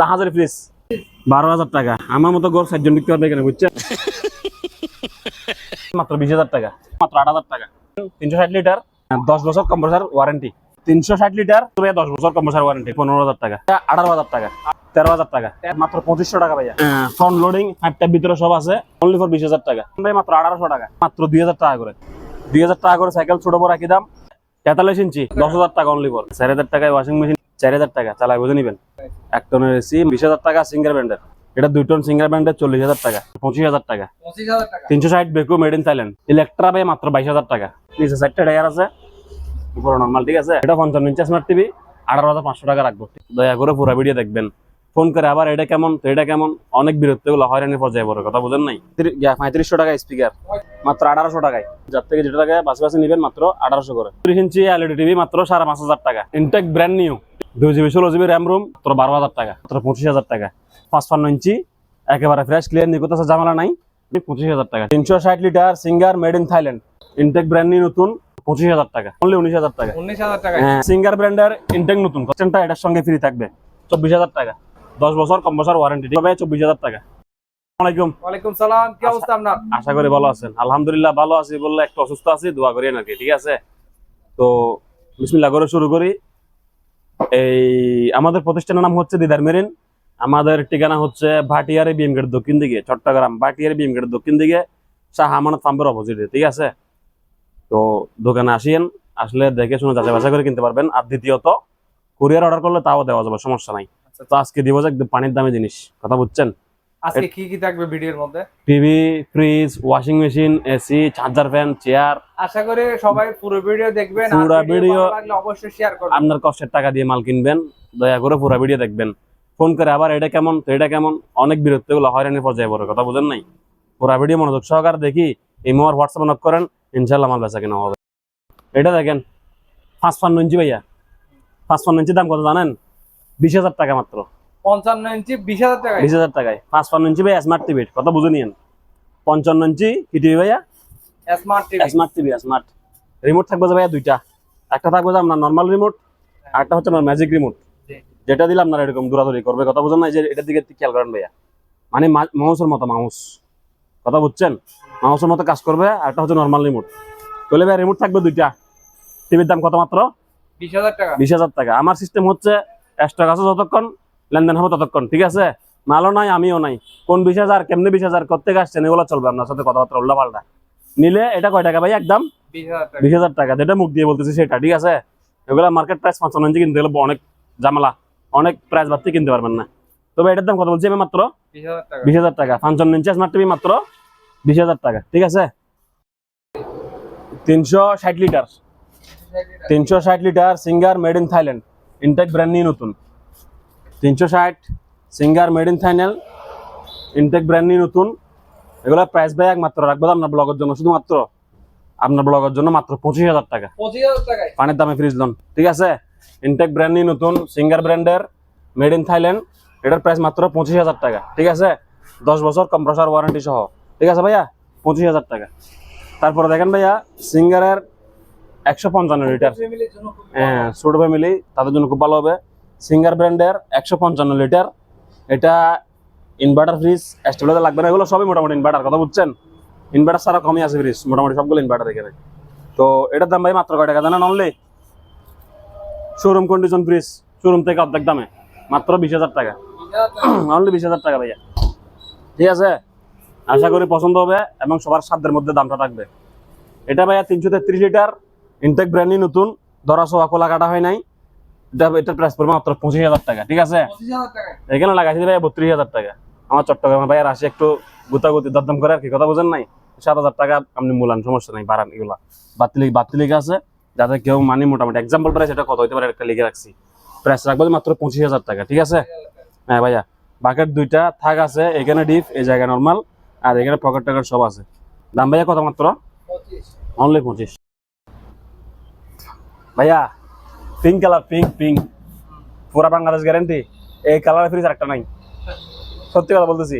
জাহাজের ফ্রিজ বারো হাজার টাকা। আমার মতো গড় চারজন বিক্রি করবে এখানে বুঝছেন? মাত্র বিশ হাজার টাকা। মাত্র আট হাজার টাকা। তিনশো ষাট লিটার। দশ বছর কম্প্রেসার ওয়ারেন্টি তিনশো ষাট লিটার তবে দশ বছর কম্প্রেসার ওয়ারেন্টি পনেরো হাজার টাকা। আঠারো হাজার টাকা। তেরো হাজার টাকা। মাত্র পঁচিশশো টাকা ভাইয়া। ফ্রন্ট লোডিং ফাইভটার ভিতরে সব আছে। অনলি ফর বিশ হাজার টাকা। ভাই মাত্র আঠারোশো টাকা। মাত্র দুই হাজার টাকা করে। দুই হাজার টাকা করে সাইকেল ছোট বড় একই দাম। তেতাল্লিশ ইঞ্চি দশ হাজার টাকা অনলি ফর চার হাজার টাকায় ওয়াশিং মেশিন চার হাজার টাকা। চালায় বুঝে নিবেন। এক টনের এসি বিশ হাজার টাকা সিঙ্গার ব্র্যান্ডের এটা দুই টন সিঙ্গার ব্র্যান্ডের চল্লিশ হাজার টাকা পঁচিশ হাজার টাকা। তিনশো ষাট Beko made in Thailand Electra ভাই মাত্র বাইশ হাজার টাকা। নিচে চারটে টায়ার আছে। উপরে নর্মাল ঠিক আছে? এটা পঞ্চান্ন ইঞ্চি স্মার্ট টিভি আঠারো হাজার পাঁচশো টাকা রাখব। দয়া করে পুরো ভিডিও দেখবেন। ফোন করে আবার এটা কেমন তো এটা কেমন? অনেক বিরক্তি গুলো হয়রানি পর্যায়ে বড় কথা বুঝেন নাই? পঁয়ত্রিশশো টাকা স্পিকার মাত্র আঠারোশো টাকায়। যার থেকে যেটা টাকা বাসে বাসে নিবেন মাত্র আঠারোশো করে। ত্রিশ ইঞ্চি এলইডি টিভি মাত্র সাড়ে পাঁচ হাজার টাকা। ইনটেক ব্র্যান্ড নিউ দুই জিবি ষোলো জিবি র্যাম রুম তোর বারো হাজার টাকা তোর পঁচিশ হাজার টাকা। পাঁচপান্ন ইঞ্চি একেবারে ফ্রেশ ক্লিয়ার নিকট আছে ঝামেলা নাই। পঁচিশ হাজার টাকা। তিনশো ষাট litre Singer made in Thailand intact brand new নতুন পঁচিশ হাজার টাকা। অনলি উনিশ হাজার টাকা। উনিশ হাজার টাকা সিঙ্গার ব্র্যান্ডের ইনটেক নতুন। কস্টেনটা এটার সঙ্গে ফ্রি থাকবে। চব্বিশ হাজার টাকা। দশ বছর কম বছর ওয়ারেন্টি হবে চব্বিশ হাজার টাকা। আসসালামাইকুম ওয়ালাইকুম সালাম কি অবস্থা আপনার? আশা করি ভালো আছেন। আলহামদুলিল্লাহ ভালো আছি বললে একটু অসুস্থ আছি দোয়া করি নাকি ঠিক আছে? তো বিসমিল্লাহ করে শুরু করি। এই আমাদের প্রতিষ্ঠানের নাম হচ্ছে দিদার মেরিন। আমাদের ঠিকানা হচ্ছে ভাটিয়ারে বিএম গেট দক্ষিণ দিকে চট্টগ্রাম ভাটিয়ারে বিএম গেট দক্ষিণ দিকে শাহ আমানত পাম্পের অপোজিটে ঠিক আছে? তো দোকানে আসিয়েন আসলে দেখে শুনে যাচাই বাছাই করে কিনতে পারবেন। আর দ্বিতীয়ত কুরিয়ার অর্ডার করলে তাও দেওয়া যাবে সমস্যা নাই। তো আজকে দিব যে একদম পানির দামি জিনিস কথা বুঝছেন? আজকে কি কি থাকবে ভিডিওর মধ্যে? TV fridge washing machine AC charger fan chair আশা করি সবাই পুরো ভিডিও দেখবেন আর পুরো ভিডিও লাগলে অবশ্যই শেয়ার করবেন। আপনার কষ্টের টাকা দিয়ে মাল কিনবেন দয়া করে পুরো ভিডিও দেখবেন। ফোন করে আবার এটা কেমন তো এটা কেমন অনেক বিরক্তি গুলো হয়রানি পর্যায়ে পড়ে কথা বুঝেন নাই? পুরো ভিডিও মনোযোগ সহকারে দেখি ইমো আর হোয়াটসঅ্যাপ নক করেন ইনশাল্লাহ মাল বেচা কিনা হবে। এটা দেখেন পাঁচপান্ন ইঞ্চি ভাইয়া। পাঁচপান্ন ইঞ্চি দাম কত জানেন? বিশ হাজার টাকা মাত্র। পঞ্চান্ন ইঞ্চি বিশ হাজার টাকা বিশ হাজার টাকায়। পাঁচপান্ন ইঞ্চি ভাইয়া স্মার্ট টিভি কথা বুঝে নিয়েন। পঞ্চান্ন ইঞ্চি কি টিভি ভাইয়া? Smart TV smart TV smart remote থাকবে ভাইয়া দুইটা। একটা থাকবে যে আপনার নর্মাল রিমোট আর একটা হচ্ছে আপনার ম্যাজিক রিমোট যেটা দিলে আপনার এরকম দৌড়াদৌড়ি করবে কথা বুঝেন না যে এটার দিকে খেয়াল করেন ভাইয়া। মানে মাউসের মতো মাউস কথা বুঝছেন? মাউসের মতো কাজ করবে আর একটা হচ্ছে নর্মাল রিমোট বলে ভাই রিমোট থাকবে দুইটা। টিভির দাম কত মাত্র? বিশ হাজার টাকা। বিশ হাজার টাকা। আমার সিস্টেম হচ্ছে এক্সট্রা কাছে যতক্ষণ লেনদেন হবে ততক্ষণ ঠিক আছে? মালও নাই আমিও নাই। কোন বিশ হাজার কেমনি বিশ হাজার কোথেকে আসছেন এগুলো চলবে আপনার সাথে কথাবার্তা উল্টা পাল্টা নিলে এটা কয় টাকা ভাই একদম বিশ হাজার টাকা। যেটা মুখ দিয়ে বলতেছি সেটা ঠিক আছে? এগুলা মার্কেট প্রাইস পঞ্চান্ন ইঞ্চি কিনতে গেলে অনেক ঝামেলা অনেক প্রাইস বাড়তে কিনতে পারবেন না। তবে এটার দাম কত বলছি আমি মাত্র? বিশ হাজার টাকা। পঞ্চান্ন ইঞ্চি স্মার্ট টিভি মাত্র বিশ হাজার টাকা ঠিক আছে? তিনশো ষাট লিটার তিনশো ষাট litre Singer made in Thailand intact brand নিয়ে নতুন। তিনশো ষাট Singer made in Thailand intact brand নিয়ে নতুন। এগুলো প্রাইস ভাই একমাত্র রাখব আপনার ব্লগের জন্য শুধুমাত্র আপনার ব্লগের জন্য মাত্র পঁচিশ হাজার টাকা। পানির দামে ফ্রিজ লোন ঠিক আছে? ইনটেক ব্র্যান্ড নিয়ে নতুন সিঙ্গার ব্র্যান্ডের মেড ইন থাইল্যান্ড এটার প্রাইস মাত্র পঁচিশ হাজার টাকা। ঠিক আছে? দশ বছর কম্প্রেসার ওয়ারেন্টি সহ। ঠিক আছে ভাইয়া? পঁচিশ হাজার টাকা। তারপরে দেখেন ভাইয়া সিঙ্গারের একশো পঞ্চান্ন লিটার হ্যাঁ ছোট ফ্যামিলি তাদের জন্য খুব ভালো হবে। সিঙ্গার ব্র্যান্ডের একশো পঞ্চান্ন লিটার। এটা ইনভার্টার ফ্রিজ স্টেবিলাইজার লাগবে না, এগুলো সবই মোটামুটি ইনভার্টার কথা বুঝছেন? ইনভার্টার ছাড়া কমই আছে ফ্রিজ মোটামুটি সবগুলো ইনভার্টার এখানে। তো এটার দাম ভাই মাত্র কয় টাকা জানেন only showroom condition fridge showroom থেকে অর্ধেক দামে, মাত্র বিশ হাজার টাকা। অনলি বিশ হাজার টাকা ভাইয়া। ঠিক আছে? আশা করি পছন্দ হবে এবং সবার সাধ্যের মধ্যে দামটা থাকবে। এটা ভাইয়া তিনশো তেত্রিশ লিটার ইনটেক ব্র্যান্ডই নতুন ধরা সোয়া খোলা কাটা হয় নাই। এটা প্রাইস পড়বে মাত্র পঁচিশ হাজার টাকা ঠিক আছে? এখানে লাগাইছি ভাইয়া বত্রিশ হাজার টাকা। আমার চট্টগ্রামে আসে একটু গুতাগুতি দরদাম করে আর কি কথা বোঝেন নাই? সাত হাজার টাকা আপনি মূলান সমস্যা নাই বাড়ান এগুলা। বাতিল বাতিল আছে যাতে কেউ মানে মোটামুটি। এক্সাম্পল প্রাইস এটা কত হইতে পারে একটা লিখে রাখছি। প্রাইস রাখব মাত্র পঁচিশ হাজার টাকা ঠিক আছে? হ্যাঁ ভাইয়া। বাকেট দুইটা থাক আছে এখানে ডিপ এই জায়গায় নর্মাল আর এখানে পকেট টকেট সব আছে। দাম ভাইয়া কত মাত্র? অনলি পঁচিশ। ভাইয়া পিঙ্ক কালার পিঙ্ক পিঙ্ক পুরা বাংলাদেশ গ্যারান্টি এই কালার ফ্রিজ একটা নাই। সত্যি কথা বলতেছি।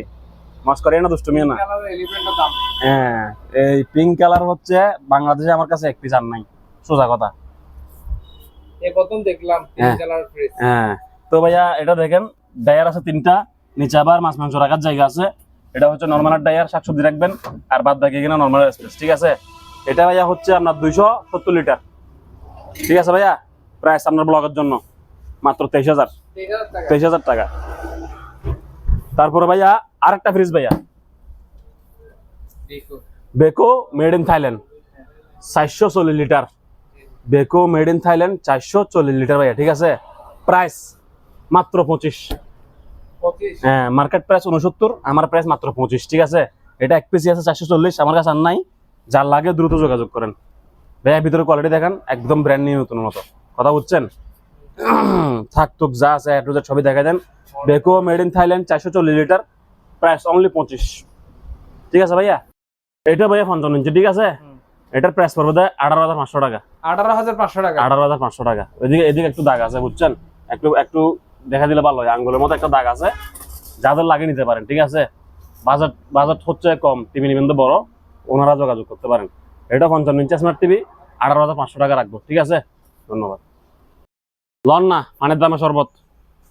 মাস করে না দুষ্টুমি না। কালারের হ্যাঁ এই পিঙ্ক কালার হচ্ছে বাংলাদেশে আমার কাছে এক পিস আর নাই। সোজা কথা। দেখলাম হ্যাঁ। হ্যাঁ তো ভাইয়া এটা দেখেন ডায়ার আছে তিনটা নিচে আবার মাছ মাংস রাখার জায়গা আছে। এটা হচ্ছে নর্মাল ডায়ার শাকসবজি রাখবেন আর বাদ বাকি কিনা নর্মাল স্পেস ঠিক আছে? এটা ভাইয়া হচ্ছে আপনার দুইশো সত্তর লিটার ঠিক আছে ভাইয়া? প্রাইস আপনার ব্লগের জন্য মাত্র তেইশ হাজার। তেইশ হাজার টাকা। তারপরে ভাইয়া আরেকটা ফ্রিজ ভাইয়া। বেকো। মেড ইন থাইল্যান্ড চারশো চল্লিশ litre. Beko made in Thailand চারশো চল্লিশ লিটার ভাইয়া ঠিক আছে? প্রাইস মাত্র পঁচিশ। পঁচিশ? হ্যাঁ মার্কেট প্রাইস উনসত্তর আমার প্রাইস মাত্র পঁচিশ ঠিক আছে? এটা এক পিসি আছে চারশো চল্লিশ আমার কাছে আর নাই। যার লাগে দ্রুত যোগাযোগ করেন। ভাইয়া ভিতরে কোয়ালিটি দেখেন একদম ব্র্যান্ড নিউ নতুন মতো। কথা বুঝছেন? থাক টুক যা আছে একটু ছবি দেখা দেন। বেকো মেড ইন থাইল্যান্ড চারশো চল্লিশ লিটার প্রাইস অনলি পঁচিশ। ঠিক আছে ভাইয়া? এটা ভাইয়া পঞ্চান্ন ইঞ্চি ঠিক আছে। এটার প্রাইস পড়বে দেয় আঠারো হাজার পাঁচশো টাকা। আঠারো হাজার পাঁচশো টাকা। আঠারো হাজার পাঁচশো টাকা। এদিকে এদিকে একটু দাগ আছে বুঝছেন? একটু একটু দেখা দিলে ভালো হয়। আঙ্গুলের মতো একটা দাগ আছে। যাদের লাগিয়ে নিতে পারেন ঠিক আছে? বাজেট বাজেট হচ্ছে কম টিভি নিবেন তো বড়। ওনারা যোগাযোগ করতে পারেন। এটা পঞ্চান্ন ইঞ্চি স্মার্ট টিভি আঠারো হাজার পাঁচশো টাকা রাখব ঠিক আছে? ধন্যবাদ। লন না পানের দামে শরবত।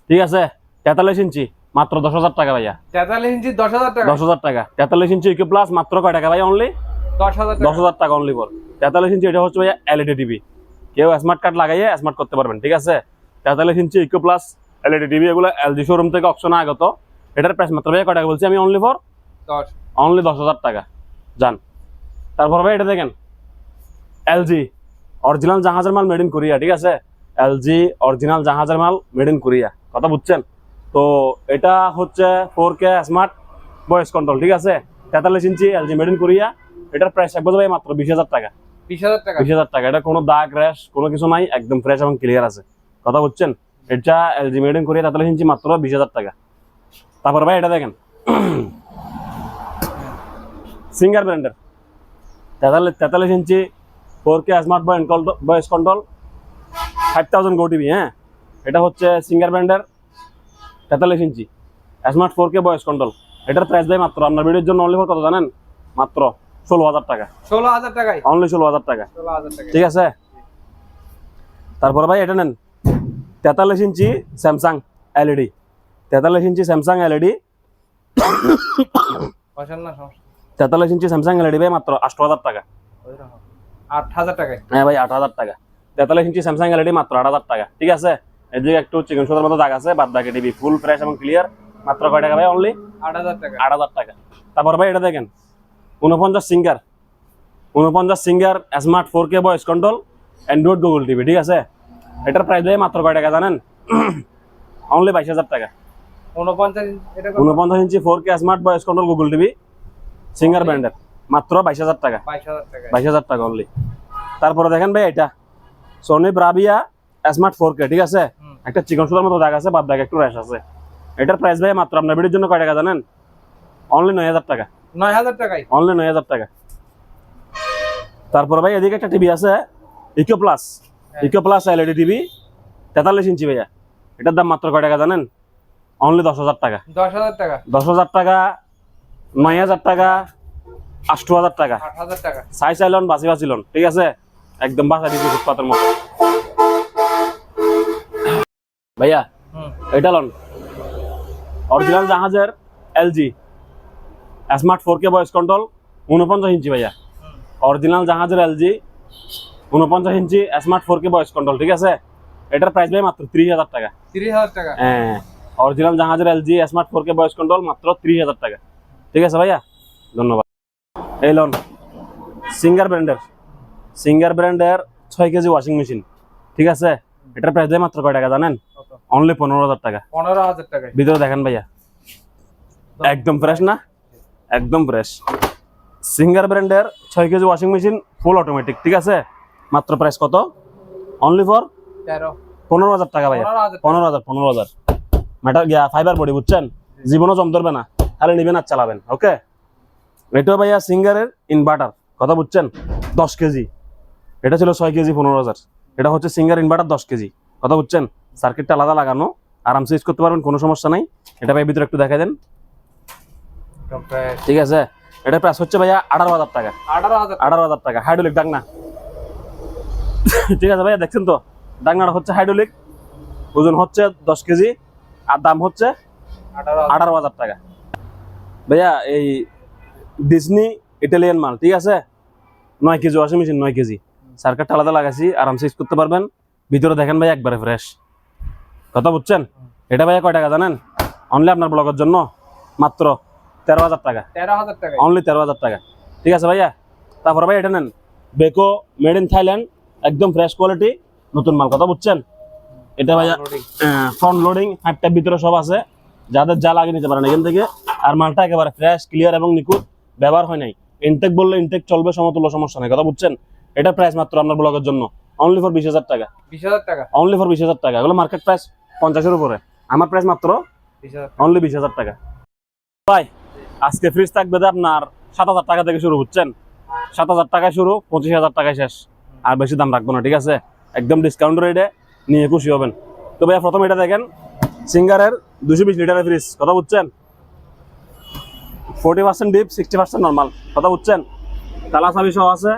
ঠিক আছে? তেতাল্লিশ ইঞ্চি মাত্র দশ হাজার টাকা ভাইয়া। তেতাল্লিশ ইঞ্চি দশ হাজার টাকা? দশ হাজার টাকা। তেতাল্লিশ ইঞ্চি ইকো প্লাস মাত্র কয় টাকা ভাই অনলি দশ হাজার দশ টাকা হাজার টাকা অনলি ফর তেতাল্লিশ ইঞ্চি এটা হচ্ছে ভাইয়া এলইডি টিভি কেউ স্মার্ট কার্ড লাগাইয়ে স্মার্ট করতে পারবেন ঠিক আছে? তেতাল্লিশ ইঞ্চি ইকো প্লাস এলইডি টিভি এগুলো এলজি শোরুম থেকে অপশনে আগত। এটার প্রাইস মাত্র ভাইয়া কয় টাকা বলছি আমি অনলি ফর দশ। অনলি দশ হাজার টাকা। যান তারপর ভাই এটা দেখেন এলজি অরিজিনাল জাহাজের মাল মেড ইন কোরিয়া ঠিক আছে? এলজি অরিজিনাল জাহাজের মাল মেড ইন কোরিয়া কথা বুঝছেন? তো এটা হচ্ছে four K smart voice control ঠিক আছে? তেতাল্লিশ ইঞ্চি এলজি মেড ইন কোরিয়া এটার প্রাইস এক বছর মাত্র বিশ হাজার টাকা। বিশ হাজার টাকা? বিশ হাজার টাকা। এটা কোনো দাগ র্যাশ কোনো কিছু নাই একদম ফ্রেশ এবং ক্লিয়ার আছে। কথা বুঝছেন? এটা এলজি মেড ইন কোরিয়া তেতাল্লিশ ইঞ্চি মাত্র বিশ হাজার টাকা। তারপর ভাই এটা দেখেন। সিঙ্গার ব্র্যান্ডের তেতাল্লিশ তেতাল্লিশ ইঞ্চি four K smart voice control five thousand go TV হ্যাঁ? এটা হচ্ছে সিঙ্গার ব্র্যান্ডের তেতাল্লিশ ইঞ্চি। Smart four K voice control এটার প্রাইস দেয় মাত্র আপনার ভিডিওর জন্য অনলি কত জানেন? মাত্র ষোলো হাজার টাকা। ষোলো হাজার টাকায়? অনলি ষোলো হাজার টাকা। টাকা ঠিক আছে? তারপরে ভাই এটা নেন তেতাল্লিশ ইঞ্চি স্যামসাং এলইডি। তেতাল্লিশ ইঞ্চি স্যামসাং এলইডি। তেতাল্লিশ ইঞ্চি স্যামসাং এলইডি ভাই মাত্র আট হাজার টাকা। আট হাজার টাকায়। হ্যাঁ ভাই আট হাজার টাকা। তেতাল্লিশ ইঞ্চি স্যামসাং এলইডি মাত্র আট হাজার টাকা। ঠিক আছে? এদিকে একটু চিকেন সোদার মতো দাগ আছে বাদ বাকি টিভি ফুল ফ্রেশ এবং ক্লিয়ার মাত্র কয় টাকা ভাই অনলি আট হাজার টাকা। আট হাজার টাকা। তারপর ভাই এটা দেখেন উনপঞ্চাশ সিঙ্গার উনপঞ্চাশ Singer smart four K voice control Android Google TV ঠিক আছে? এটার প্রাইস দেয় মাত্র কয় টাকা জানেন? অনলি বাইশ হাজার টাকা। উনপঞ্চাশ ইঞ্চি four K smart voice control Google TV Singer ব্র্যান্ডের মাত্র বাইশ হাজার টাকা। বাইশ হাজার টাকায় বাইশ হাজার টাকা অনলি তারপরে দেখেন ভাই এটা। Sony Bravia smart four K ঠিক আছে? একটা চিকন সুতার মতো দাগ আছে বাদ দাগ একটু র্যাশ আছে। এটার প্রাইস ভাই মাত্র আপনার ভিডিওর জন্য কয় টাকা জানেন? অনলি নয় হাজার টাকা। নয় হাজার টাকায়? অনলি নয় হাজার টাকা। তারপর ভাই এদিকে একটা টিভি আছে Eco plus Eco plus LED TV তেতাল্লিশ ইঞ্চি ভাইয়া। এটার দাম মাত্র কয় টাকা জানেন? অনলি দশ হাজার টাকা। দশ হাজার টাকা। দশ হাজার টাকা নয় হাজার টাকা আষ্ট হাজার টাকা। আট হাজার টাকা। সাই চাইলন বাঁচি বাঁচিলন ঠিক আছে? একদম বাঁচা দিচ্ছি ফুটপাতের মতো ভাইয়া হুম এটা লন অরিজিনাল জাহাজের LG smart four K voice control উনপঞ্চাশ ইঞ্চি ভাইয়া হুম। অরিজিনাল জাহাজের এলজি উনপঞ্চাশ ইঞ্চি smart four K voice control ঠিক আছে এটার প্রাইস ভাই মাত্র ত্রিশ হাজার টাকা তিরিশ হাজার টাকা হ্যাঁ অরিজিনাল জাহাজের LG smart four K voice control মাত্র ত্রিশ হাজার টাকা ঠিক আছে ভাইয়া ধন্যবাদ এই লোন সিঙ্গার ব্র্যান্ডের সিঙ্গার ব্র্যান্ডের ছয় কেজি ওয়াশিং মেশিন ঠিক আছে? এটার প্রাইস দেয় মাত্র কয় টাকা জানেন? অনলি পনেরো হাজার টাকা। পনেরো হাজার টাকায়। ভিতরে দেখেন ভাইয়া। একদম ফ্রেশ না? একদম ফ্রেশ সিঙ্গার ব্র্যান্ডের ছয় KG washing machine full automatic ঠিক আছে? মাত্র প্রাইস কত? অনলি ফর তেরো। পনেরো হাজার টাকা ভাইয়া। পনেরো হাজার পনেরো হাজার ম্যাটার গিয়া ফাইবার বডি বুঝছেন? জীবনও জম ধরবে না। খালি নিবেন আর চালাবেন ওকে এটাও ভাইয়া সিঙ্গারের ইনভার্টার কথা বুঝছেন? দশ কেজি। এটা ছিল ছয় কেজি পনেরো হাজার। এটা হচ্ছে সিঙ্গার ইনভার্টার দশ কেজি। কথা বুঝছেন? সার্কিটটা আলাদা লাগানো আরামসে ইউজ করতে পারবেন কোনো সমস্যা নাই। এটা ভাই ভিতরে একটু দেখাই দেন। ঠিক আছে? এটা প্রাইস হচ্ছে ভাইয়া আঠারো হাজার টাকা। আঠারো হাজার আঠারো হাজার টাকা। হাইড্রোলিক ডাকনা ঠিক আছে ভাইয়া দেখছেন তো? ডাকনাটা হচ্ছে হাইড্রোলিক ওজন হচ্ছে দশ কেজি আর দাম হচ্ছে আঠারো আঠারো হাজার টাকা। ভাইয়া এই ডিজনি ইটালিয়ান মাল ঠিক আছে? নয় কেজি ওয়াশিং মেশিন নয় কেজি। সার্কারটা আলাদা লাগাইছি আরামসে ইউজ করতে পারবেন। ভিতরে দেখেন ভাই একবারে ফ্রেশ কথা বুঝছেন? এটা ভাইয়া কয় টাকা জানেন? অনলি আপনার ব্লগের জন্য মাত্র তেরো হাজার টাকা। তেরো হাজার টাকায়। অনলি তেরো হাজার টাকা। ঠিক আছে ভাইয়া? তারপরে ভাই এটা নেন। বেকো মেড ইন থাইল্যান্ড একদম ফ্রেশ কোয়ালিটি নতুন মাল। কথা বুঝছেন? এটা ভাইয়া। ফ্রন্ট লোডিং হাইটটার ভিতরে সব আছে। যাদের যা লাগে নিতে পারেন এখান থেকে। আর মালটা একেবারে ফ্রেশ ক্লিয়ার এবং নিখুঁত। ব্যবহার হয় নাই। ইনটেক বললে ইনটেক চলবে সমতুল্য সমস্যা নেই। কথা বুঝছেন? এটা প্রাইস মাত্র আপনার ব্লগের জন্য। অনলি ফর বিশ হাজার টাকা। বিশ হাজার টাকা? অনলি ফর বিশ হাজার টাকা। এগুলো মার্কেট প্রাইস পঞ্চাশের উপরে। আমার প্রাইস মাত্র অনলি বিশ হাজার টাকা। ভাই আজকে ফ্রিজ থাকবে আপনার সাত হাজার টাকা থেকে শুরু বুঝছেন? সাত হাজার টাকায় শুরু পঁচিশ হাজার টাকায় শেষ। আর বেশি দাম রাখব না ঠিক আছে? একদম ডিসকাউন্ট রেটে নিয়ে খুশি হবেন। তো ভাইয়া প্রথম এটা দেখেন সিঙ্গারের দুশো বিশ লিটারের ফ্রিজ কথা বুঝছেন? Forty percent deep sixty percent normal কথা বুঝছেন? তালা চাবি সহ আছে।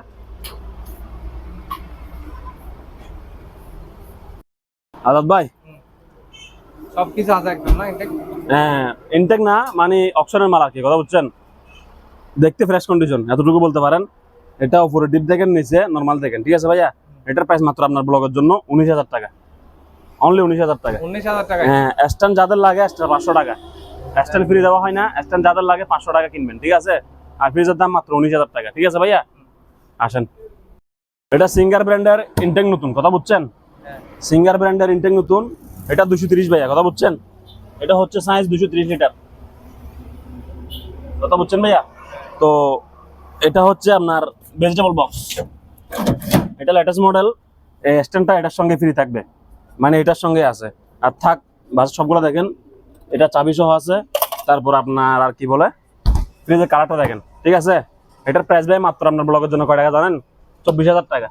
আজাদ ভাই? সব কিছু আছে একদম না ইনটেক হ্যাঁ ইনটেক না মানে অপশনের মাল আর কি কথা বুঝছেন? দেখতে ফ্রেশ কন্ডিশন এতটুকু বলতে পারেন। এটা উপরে ডিপ দেখেন নিচে নর্মাল দেখেন ঠিক আছে ভাইয়া? এটার প্রাইস মাত্র আপনার ব্লগের জন্য উনিশ হাজার টাকা। অনলি উনিশ হাজার টাকা। উনিশ হাজার টাকায় হ্যাঁ স্ট্যান্ড যাদের লাগে স্ট্যান্ড পাঁচশো টাকা। স্ট্যান্ড ফ্রি দেওয়া হয় না স্ট্যান্ড যাদের লাগে পাঁচশো টাকা কিনবেন ঠিক আছে? আর ফ্রিজের দাম মাত্র উনিশ হাজার টাকা ঠিক আছে ভাইয়া? আসেন। এটা সিঙ্গার ব্র্যান্ডের ইনটেক নতুন কথা বুঝছেন। সিঙ্গার ব্র্যান্ডের ইনটেক নতুন, এটা দুশো তিরিশ ভাইয়া, কথা বুঝছেন? এটা হচ্ছে সাইজ দুশো তিরিশ লিটার। কথা বুঝছেন ভাইয়া? তো এটা হচ্ছে আপনার ভেজিটেবল বক্স এটা লেটেস্ট মডেল এই স্ট্যান্ডটা এটার সঙ্গে ফ্রি থাকবে। মানে এটার সঙ্গে আছে। আর থাক, বাস সবগুলো দেখেন, এটা চাবি সহ আছে। তারপর আপনার আর কি বলে ফ্রিজের কালারটা দেখেন, ঠিক আছে? এটার প্রাইস ভাই মাত্র আপনার ব্লগের জন্য কয় টাকা জানেন? চব্বিশ হাজার টাকা।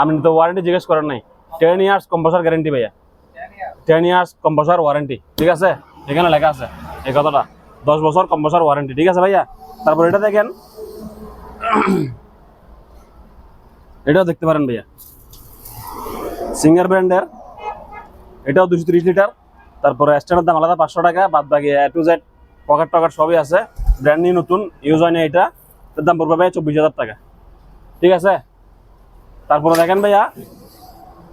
আপনি তো ওয়ারেন্টি জিজ্ঞেস করেন নাই। টেন ইয়ার্স কম্পোসার গ্যারেন্টি ভাইয়া। টেন ইয়ার্স কম্পোসার ওয়ারেন্টি ঠিক আছে? এখানে লেখা আছে, এই কথাটা। দশ বছর কম্পোসার ওয়ারেন্টি ঠিক আছে ভাইয়া? তারপর এটা দেখেন। এটাও দেখতে পারেন ভাইয়া। সিঙ্গার ব্র্যান্ডের এটাও দুশো তিরিশ লিটার। তারপরে স্ট্যান্ডের দাম আলাদা পাঁচশো টাকা, বাদ বাকি এ টু জেড পকেট টকেট সবই আছে। ব্র্যান্ড নিউ নতুন ইউজ হয় না এটা। এটার দাম পড়বে ভাই চব্বিশ হাজার টাকা। ঠিক আছে? তারপরে দেখেন ভাইয়া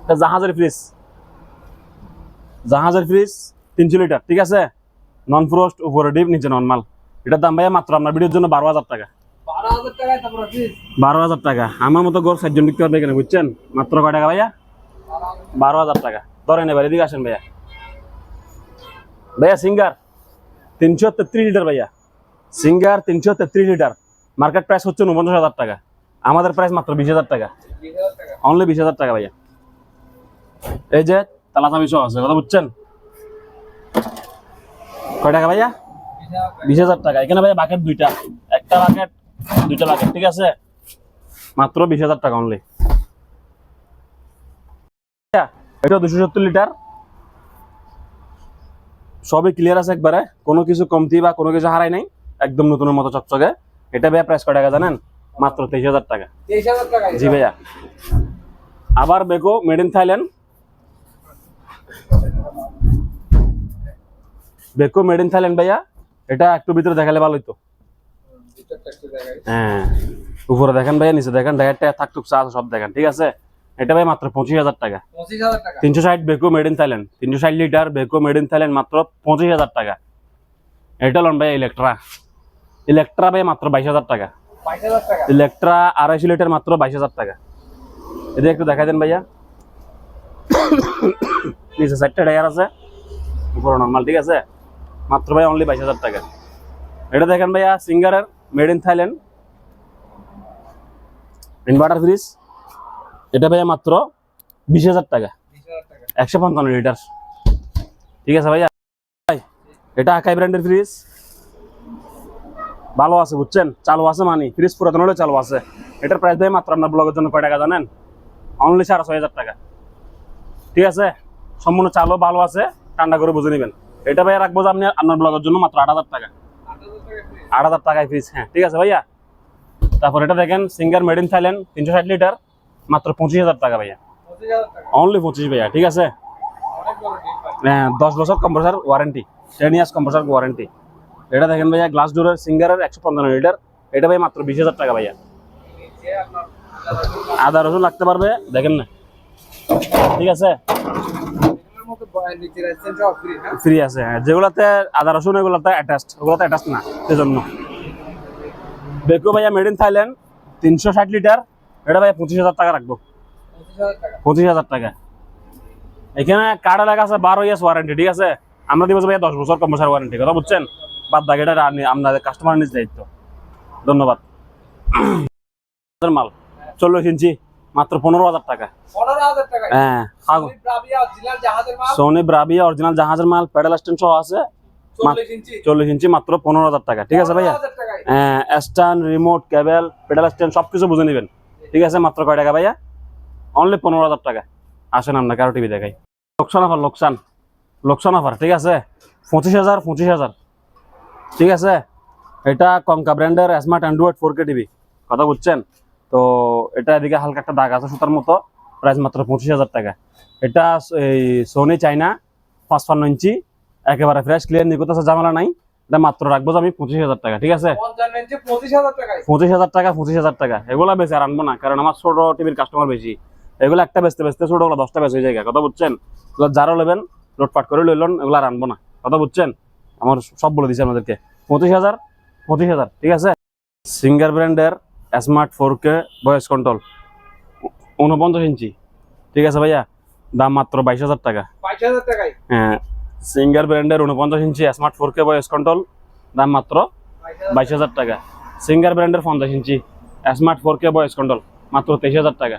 এটা জাহাজের ফ্রিজ জাহাজের ফ্রিজ তিনশো লিটার ঠিক আছে? নন ফ্রোস্ট উপরে ডিপ নিচে নর্মাল এটার দাম ভাইয়া মাত্র আপনার ভিডিওর জন্য বারো হাজার টাকা। বারো হাজার টাকা। আমার মতো গড় সাতজন বিক্রি করবে এখানে বুঝছেন? মাত্র কয় টাকা ভাইয়া? বারো হাজার টাকা। ধরেন এবার এদিকে আসেন ভাইয়া। ভাইয়া সিঙ্গার তিনশো তেত্রিশ লিটার ভাইয়া। সিঙ্গার তিনশো তেত্রিশ লিটার। মার্কেট প্রাইস হচ্ছে উনপঞ্চাশ হাজার টাকা। আমাদের প্রাইস মাত্র বিশ হাজার টাকা। অনলি বিশ হাজার টাকা ভাইয়া। এই যে তালা চাবি সহ আছে কথা বুঝছেন? কয় টাকা ভাইয়া? বিশ হাজার টাকা। এখানে ভাইয়া বাকেট দুইটা। একটা বাকেট দুইটা বাকেট ঠিক আছে? মাত্র বিশ হাজার টাকা অনলি এটা দুশো সত্তর লিটার। সবই ক্লিয়ার আছে একবারে। কোনো কিছু কমতি বা কোনো কিছু হারাই নাই। একদম নতুনের মতো চকচকে। এটা ভাইয়া প্রাইস কয় টাকা জানেন? মাত্র তেইশ হাজার টাকা। জি ভাইয়া। আবার Beko made in Thailand Beko made in Thailand ভাইয়া। এটা একটু ভিতরে দেখালে ভালো হইতো। হ্যাঁ উপরে দেখেন ভাইয়া নিচে দেখেন ডায়ারটা থাক টুক চা আছে সব দেখেন ঠিক আছে? এটা ভাই মাত্র পঁচিশ হাজার টাকা। তিনশো ষাট বেকো মেড ইন থাইল্যান্ড তিনশো ষাট litre Beko made in Thailand মাত্র পঁচিশ হাজার টাকা। এটা লোন ভাই ইলেকট্রা ইলেকট্রা ভাই মাত্র বাইশ হাজার টাকা। ইলেকট্রা আড়াইশো লিটার মাত্র বাইশ হাজার টাকা। এদিকে একটু দেখা দেন ভাইয়া। নিচে চারটে টায়ার আছে, উপরে নর্মাল ঠিক আছে? মাত্র ভাই অনলি বাইশ হাজার টাকা। এটা দেখেন ভাইয়া সিঙ্গারের made in Thailand inverter fridge এটা ভাইয়া মাত্র বিশ হাজার টাকা। একশো পঞ্চান্ন লিটার ঠিক আছে ভাইয়া? ভাই, এটা আকাই ব্র্যান্ডের ফ্রিজ ভালো আছে, বুঝছেন? চালু আছে মানি। ফ্রিজ পুরাতন হলে চালু আছে। এটার প্রাইস ভাই মাত্র আপনার ব্লগের জন্য কয় টাকা জানেন? অনলি সাড়ে ছয় হাজার টাকা। ঠিক আছে? সম্পূর্ণ চালও ভালো আছে ঠান্ডা করে বুঝে নেবেন। এটা ভাইয়া রাখব যে আপনি আপনার ব্লগের জন্য মাত্র আট হাজার টাকা। আট হাজার টাকায় ফ্রিজ হ্যাঁ ঠিক আছে ভাইয়া। তারপর এটা দেখেন সিঙ্গার মেড ইন থাইল্যান্ড তিনশো ষাট লিটার মাত্র পঁচিশ হাজার টাকা ভাইয়া। অনলি পঁচিশ ভাইয়া ঠিক আছে? হ্যাঁ, দশ বছর compressor warranty ten years compressor warranty এটা দেখেন ভাইয়া গ্লাস ডোরের সিঙ্গারের একশো পঞ্চান্ন লিটার এটা ভাই মাত্র বিশ হাজার টাকা ভাইয়া। আদা রসুন লাগতে পারবে দেখেন না। ঠিক আছে? ফ্রি আছে হ্যাঁ। যেগুলোতে আদা রসুন, এগুলোতে অ্যাটাচড ওগুলোতে অ্যাটাচ না সেজন্য বেকো ভাইয়া মেড ইন থাইল্যান্ড তিনশো ষাট লিটার, এটা ভাইয়া পঁচিশ হাজার টাকা রাখব। পঁচিশ হাজার টাকা। এখানে কার্ড লেখা আছে বারো ইয়ার্স ওয়ারেন্টি ঠিক আছে? আমরা দিব ভাইয়া দশ বছর কম্পাসার ওয়ারেন্টি কথা বুঝছেন? বাদ বাকি এটা আপনাদের কাস্টমার নিজ দায়িত্ব। ধন্যবাদ। মাল, চল্লিশ ইঞ্চি। মাত্র পনেরো হাজার টাকা। হ্যাঁ সনি ব্রাবিয়া অরিজিনাল জাহাজের মাল। প্যাডেল স্ট্যান্ড সহ আছে। চল্লিশ ইঞ্চি। মাত্র পনেরো হাজার টাকা ঠিক আছে ভাইয়া? 15,000 টাকায়। Stand remote cable pedal stand সব কিছু বুঝে নেবেন। ঠিক আছে মাত্র কয় টাকা ভাইয়া? অনলি পনেরো হাজার টাকা। আসেন আমরা কারও টিভি দেখাই। লোকসান অফার লোকসান। লোকসান অফার ঠিক আছে? পঁচিশ হাজার পঁচিশ হাজার। ঠিক আছে? এটা কঙ্কা ব্র্যান্ডের smart Android four K TV. কথা বুঝছেন? তো এটা এদিকে হালকা একটা দাগ আছে সুতার মতো প্রাইস মাত্র পঁচিশ হাজার টাকা। এটা এই সোনি চাইনা পাঁচপান্ন ইঞ্চি একেবারে ফ্রেশ ক্লিয়ার নিকট আছে ঝামেলা নাই। এটা মাত্র রাখব যে আমি পঁচিশ হাজার টাকা ঠিক আছে? পঁচিশ হাজার টাকা পঁচিশ হাজার টাকা এগুলা বেশি আর আনব না কারণ আমার ছোট টিভির কাস্টমার বেশি। এগুলো একটা বেচতে বেচতে ছোটগুলো দশটা বেচ হয়ে যায় কথা বুঝছেন? এগুলো যারও নেবেন লোটপাট করে লই লইলেন এগুলো আর আনব না কথা বুঝছেন? আমার সব বলে দিছে আমাদেরকে পঁচিশ হাজার পঁচিশ হাজার ঠিক আছে? সিঙ্গার ব্র্যান্ডের smart four K voice control উনপঞ্চাশ ইঞ্চি। ঠিক আছে ভাইয়া? দাম মাত্র বাইশ হাজার টাকা। বাইশ হাজার টাকায়? হ্যাঁ সিঙ্গার ব্র্যান্ডের উনপঞ্চাশ ইঞ্চি smart four K voice control দাম মাত্র বাইশ হাজার টাকা। সিঙ্গার ব্র্যান্ডের পঞ্চাশ ইঞ্চি smart four K voice control মাত্র তেইশ হাজার টাকা।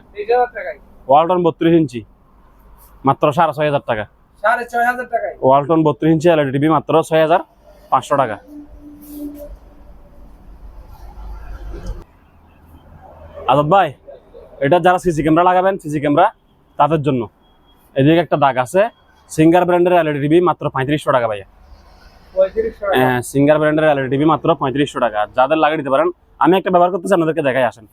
ওয়ালটন বত্রিশ ইঞ্চি মাত্র সাড়ে ছয় হাজার টাকা। সাড়ে ছয় হাজার টাকায়? ওয়ালটন বত্রিশ ইঞ্চি এলইডি টিভি মাত্র ছয় হাজার পাঁচশো টাকা। আজাদ ভাই এটা যারা সিসি ক্যামেরা লাগাবেন সিসি ক্যামেরা তাদের জন্য। এদিকে একটা দাগ আছে সিঙ্গার ব্র্যান্ডের এলইডি টিভি মাত্র পঁয়ত্রিশশো টাকা ভাইয়া। টাকা? সিঙ্গার ব্র্যান্ডের এলইডি টিভি মাত্র পঁয়ত্রিশশো টাকা। যাদের লাগিয়ে দিতে পারেন আমি একটা ব্যবহার করতেছি আপনাদেরকে দেখাই আসেন।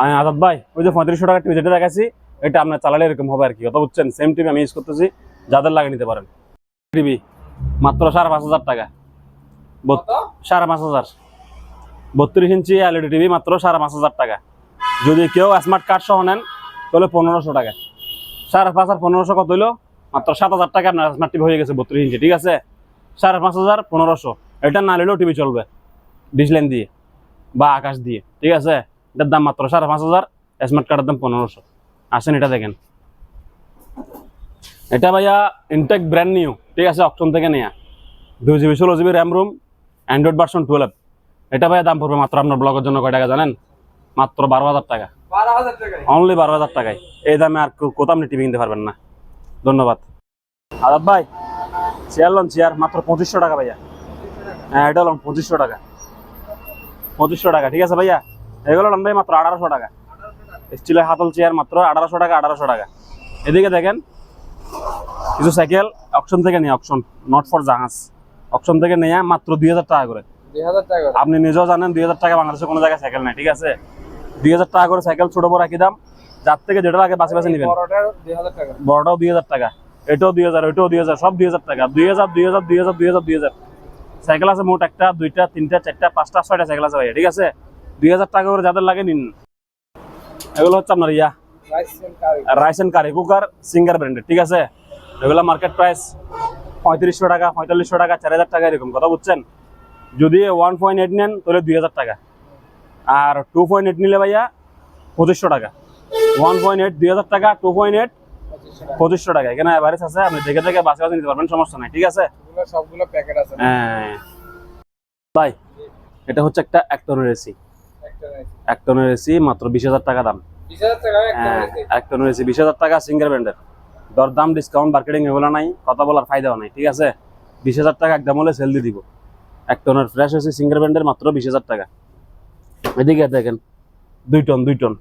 আমি আজাদ ভাই ওই যে পঁয়ত্রিশশো টাকা টিভি যেটা দেখাচ্ছি এটা আপনার চালালে এরকম হবে আর কি কথা বুঝছেন? সেম টিভি আমি ইউজ করতেছি যাদের লাগিয়ে নিতে পারেন। টিভি মাত্র সাড়ে পাঁচ হাজার টাকা। সাড়ে পাঁচ হাজার। বত্রিশ ইঞ্চি এলইডি টিভি মাত্র সাড়ে পাঁচ হাজার টাকা। যদি কেউ স্মার্ট কার্ড সহ নেন, তাহলে পনেরোশো টাকা। সাড়ে পাঁচ হাজার পনেরোশো কত হইল? মাত্র সাত হাজার টাকা আপনার স্মার্ট টিভি হয়ে গেছে বত্রিশ ইঞ্চি, ঠিক আছে? সাড়ে পাঁচ হাজার পনেরোশো। এটা না নিলেও টিভি চলবে ডিশ লাইন দিয়ে বা আকাশ দিয়ে, ঠিক আছে? এটার দাম মাত্র সাড়ে পাঁচ হাজার স্মার্ট কার্ডের দাম পনেরোশো। আসেন এটা দেখেন। এটা ভাইয়া ইনটেক ব্র্যান্ড নিউ ঠিক আছে? অপশন থেকে নেয়া। দুই জিবি, ষোলো GB RAM ROM Android version twelve এটা ভাইয়া দাম পড়বে মাত্র আপনার ব্লগের জন্য কয় টাকা জানেন? মাত্র বারো হাজার টাকা। অনলি বারো হাজার টাকায়। এই দামে আর কোথাও আপনি টিভি কিনতে পারবেন না। ধন্যবাদ। আদাব ভাই চেয়ার লন চেয়ার মাত্র পঁচিশশো টাকা ভাইয়া। হ্যাঁ এটা লন পঁচিশশো টাকা। পঁচিশশো টাকা ঠিক আছে ভাইয়া? এগুলো লন ভাই মাত্র আঠারোশো টাকা। স্টিলের হাতল চেয়ার মাত্র আঠারোশো টাকা আঠারোশো টাকা। এদিকে দেখেন কিছু সাইকেল অপশন থেকে নিয়ে অপশন নট ফর জাহাজ। অপশন থেকে নিয়ে মাত্র দুই হাজার টাকা করে। আপনি নিজেও জানেন দুই হাজার টাকা বাংলাদেশে কোনো জায়গায় সাইকেল নাই ঠিক আছে? দুই হাজার টাকা করে সাইকেল ছোট বড় একই দাম। যার থেকে যেটা লাগে বাসে বাসে নেবেন। বড়টাও দুই হাজার টাকা। এটাও দুই হাজার এটাও দুই হাজার সব দুই হাজার টাকা। দুই হাজার দুই হাজার দুই হাজার দুই হাজার দুই হাজার। সাইকেল আছে মোট একটা দুইটা তিনটা চারটা পাঁচটা ছয়টা সাইকেল আছে ভাইয়া ঠিক আছে? দুই হাজার টাকা করে যাদের লাগে নিন। এগুলো হচ্ছে আপনার ইয়া rice and curry cooker Singer ব্র্যান্ডের ঠিক আছে? এগুলো মার্কেট প্রাইস পঁয়ত্রিশশো টাকা পঁয়তাল্লিশশো টাকা চার হাজার টাকা এরকম কথা বুঝছেন? যদি ওয়ান পয়েন্ট এইট নেন তাহলে দুই হাজার টাকা। আর টু পয়েন্ট এইট নিলে ভাইয়া পঁচিশশো টাকা। ওয়ান পয়েন্ট এইট দুই হাজার টাকা টু পয়েন্ট এইট পঁচিশশো টাকা। এখানে অ্যাভারেজ আছে আপনি দেখে দেখে বাসে বাসে নিতে পারবেন সমস্যা নাই ঠিক আছে? সবগুলো প্যাকেট আছে। হ্যাঁ। ভাই এটা হচ্ছে একটা একটনের এসি। একটা নিয়েছি। একটনের এসি মাত্র বিশ হাজার টাকা দাম। টাকা একটা হ্যাঁ এসি। বিশ হাজার টাকা সিঙ্গার ব্র্যান্ডের দরদাম ডিসকাউন্ট মার্কেটিং এগুলো নাই কথা বলার ফায়দাও নাই ঠিক আছে? বিশ হাজার টাকা একদম হলে সেল দিয়ে দিব। এক টনের ফ্রেশ এসি সিঙ্গার ব্র্যান্ডের মাত্র বিশ হাজার টাকা। এদিকে দেখেন দুই টন দুই টন।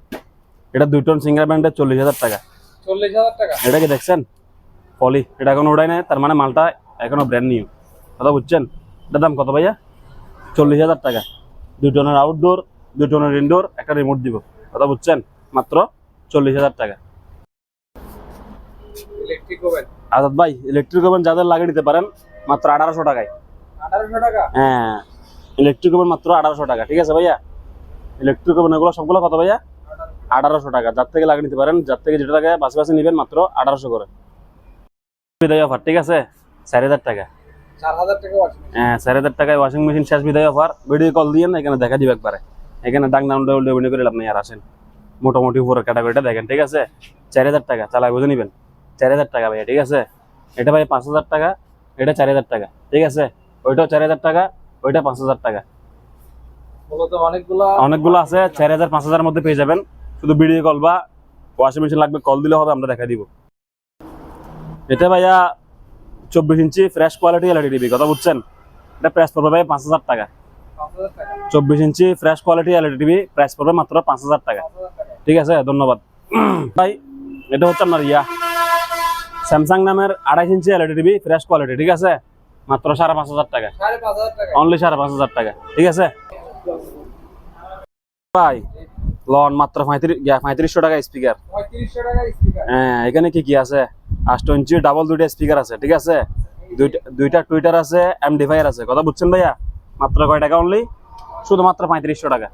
এটা দুই টন সিঙ্গার ব্র্যান্ডের চল্লিশ হাজার টাকা। চল্লিশ হাজার টাকা? এটা কি দেখছেন? পলি। এটা এখনও ওড়াই নাই তার মানে মালটা এখনও ব্র্যান্ড নিউ কথা বুঝছেন? এটার দাম কত ভাইয়া? চল্লিশ হাজার টাকা। দুই টনের আউটডোর দুই টনের ইনডোর একটা রিমোট দিব। কথা বুঝছেন? মাত্র চল্লিশ হাজার টাকা। আজাদ ভাই ইলেকট্রিক ওভেন যাদের লাগিয়ে নিতে পারেন মাত্র আঠারোশো টাকায়। আঠারোশো টাকা? হ্যাঁ ইলেকট্রিক ওভেন মাত্র আঠারোশো টাকা। ঠিক আছে ভাইয়া? ইলেকট্রিক ওভেন এগুলো সবগুলো কত ভাইয়া? আঠারোশো টাকা। যার থেকে লাগিয়ে নিতে পারেন যার থেকে যেটা টাকা বাসে বাসে নেবেন মাত্র আঠারোশো করে। বিদায় অফার ঠিক আছে? চার হাজার টাকা। হ্যাঁ চার হাজার টাকায় ওয়াশিং মেশিন শেষ বিদায় অফার ভিডিও কল দিয়ে না এখানে দেখা দিবে একবারে। এখানে ডাক নাম ডেউলি করে আপনি আর আসেন। মোটামুটি উপরের ক্যাটাগরিটা দেখেন ঠিক আছে? চার হাজার টাকা চালাই বুঝে নিবেন। চার হাজার টাকা ভাইয়া ঠিক আছে? এটা ভাই পাঁচ হাজার টাকা এটা চার হাজার টাকা ঠিক আছে? ওইটাও চার হাজার টাকা ওইটা পাঁচ হাজার টাকা। অনেকগুলা আছে চার হাজার পাঁচ হাজার মধ্যে পেয়ে যাবেন। শুধু ভিডিও কল বা ওয়াশিং মেশিন লাগবে কল দিলে হবে আমরা দেখা দিব। এটা ভাইয়া চব্বিশ ইঞ্চি ফ্রেশ কোয়ালিটি এলইডি টিভি কথা বুঝছেন? এটা প্রাইস পড়বে ভাই পাঁচ হাজার টাকা। চব্বিশ ইঞ্চি fresh quality LED TV price পড়বে মাত্র পাঁচ হাজার টাকা। ঠিক আছে ধন্যবাদ। ভাই এটা হচ্ছে আপনার ইয়া। স্যামসাং নামের আড়াইশ ইঞ্চি এলইডি টিভি ফ্রেশ কোয়ালিটি ঠিক আছে? মাত্র সাড়ে পাঁচ হাজার টাকা। সাড়ে পাঁচ হাজার টাকা। অনলি সাড়ে পাঁচ হাজার টাকা। ঠিক আছে? ভাই, লন মাত্র পঁয়ত্রিশশো টাকা স্পিকার হ্যাঁ এখানে কি কি আছে? আষ্ট ইঞ্চি ডাবল দুইটা স্পিকার আছে, ঠিক আছে? দুইটা টুইটার আছে এম ডিফায়ার আছে। কথা বুঝছেন ভাইয়া? মাত্র কয় টাকা অনলি শুধুমাত্র পঁয়ত্রিশশো টাকা।